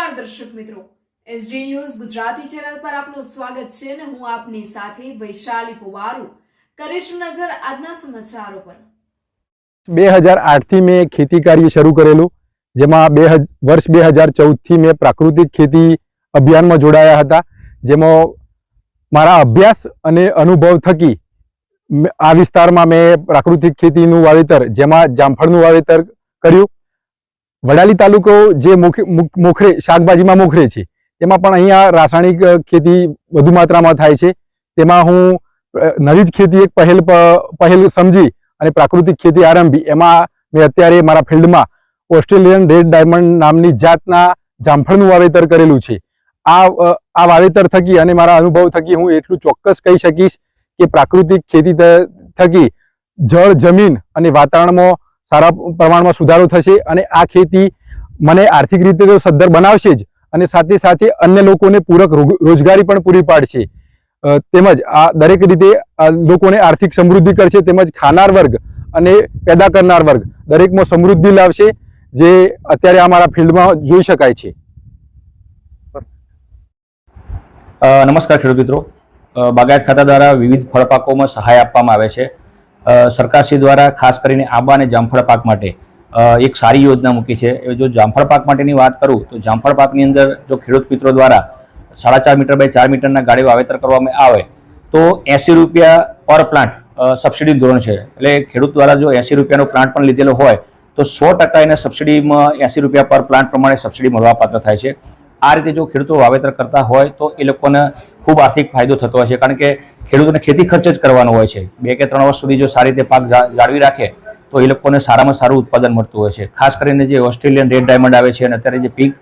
નમસ્કાર દર્શક મિત્રો. એસડી ન્યૂઝ ગુજરાતી ચેનલ પર આપનું સ્વાગત છે અને હું આપની સાથે વૈશાલી પુવારુ. કરીશું નજર આજના સમાચારો પર. બે હજાર આઠથી મેં ખેતી કાર્ય શરૂ કરેલું, જેમાં બે વર્ષ બે હજાર ચૌદથી મેં પ્રાકૃતિક ખેતી અભિયાનમાં જોડાયા હતા, જેમાં મારા અભ્યાસ અને અનુભવ થકી આ વિસ્તારમાં મેં પ્રાકૃતિક ખેતીનું વાવેતર, જેમાં જામફળનું વાવેતર કર્યું વડાલી તાલુકો જે મુખ- મુખ- મોખરે, શાકભાજીમાં મોખરે છે, તેમાં પણ અહીંયા રાસાયણિક ખેતી વધુ માત્રામાં થાય છે. તેમાં હું નવી જ ખેતી એક પહેલ પહેલ સમજી અને પ્રાકૃતિક ખેતી આરંભી. એમાં મેં અત્યારે મારા ફિલ્ડમાં ઓસ્ટ્રેલિયન રેડ ડાયમંડ નામની જાતના જામફળનું વાવેતર કરેલું છે. આ આ વાવેતર થકી અને મારા અનુભવ થકી હું એટલું ચોક્કસ કહી શકીશ કે પ્રાકૃતિક ખેતી થકી જળ, જમીન અને વાતાવરણમાં સારા પ્રમાણમાં સુધારો થશે અને આ ખેતી મને આર્થિક રીતે તો સદ્ધર બનાવશે જ અને સાથે સાથે અન્ય લોકોને પૂરક રોજગારી પણ પૂરી પાડશે. તેમજ આ દરેક રીતે લોકોને આર્થિક સમૃદ્ધિ કરશે, તેમજ ખાનાર વર્ગ અને પેદા કરનાર વર્ગ દરેકમાં સમૃદ્ધિ લાવશે, જે અત્યારે આ મારા ફિલ્ડમાં જોઈ શકાય છે. નમસ્કાર ખેડૂત મિત્રો. બાગાયત ખાતા દ્વારા વિવિધ ફળપાકોમાં સહાય આપવામાં આવે છે. સરકારશ્રી દ્વારા ખાસ કરીને આંબા અને જામફળ પાક માટે એક સારી યોજના મૂકી છે. જો જામફળ પાક માટેની વાત કરું, તો જામફળ પાકની અંદર જો ખેડૂત મિત્રો દ્વારા સાડા ચાર મીટર બાય ચાર મીટરના ગાડી વાવેતર કરવામાં આવે, તો એંસી રૂપિયા પર પ્લાન્ટ સબસિડી ધોરણ છે. એટલે ખેડૂત દ્વારા જો એંસી રૂપિયાનો પ્લાન્ટ પણ લીધેલો હોય, તો સો ટકા એને સબસિડીમાં એંસી રૂપિયા પર પ્લાન્ટ પ્રમાણે સબસિડી મળવાપાત્ર થાય છે. આ રીતે જો ખેડૂતો વાવેતર કરતા હોય, તો એ લોકોને ખૂબ આર્થિક ફાયદો થતો હોય છે. કારણ કે ખેડૂતોને ખેતી ખર્ચ જ કરવાનો હોય છે. બે કે ત્રણ વર્ષ સુધી જો સારી રીતે પાક જાળવી રાખે, તો એ લોકોને સારામાં સારું ઉત્પાદન મળતું હોય છે. ખાસ કરીને જે ઓસ્ટ્રેલિયન રેડ ડાયમંડ આવે છે અને અત્યારે જે પીક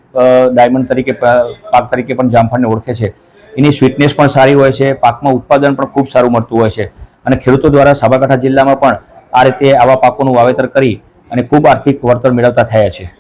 ડાયમંડ તરીકે પાક તરીકે પણ જામફળને ઓળખે છે. એની સ્વીટનેસ પણ સારી હોય છે, પાકમાં ઉત્પાદન પણ ખૂબ સારું મળતું હોય છે. અને ખેડૂતો દ્વારા સાબરકાંઠા જિલ્લામાં પણ આ રીતે આવા પાકોનું વાવેતર કરી અને ખૂબ આર્થિક વળતર મેળવતા થયા છે.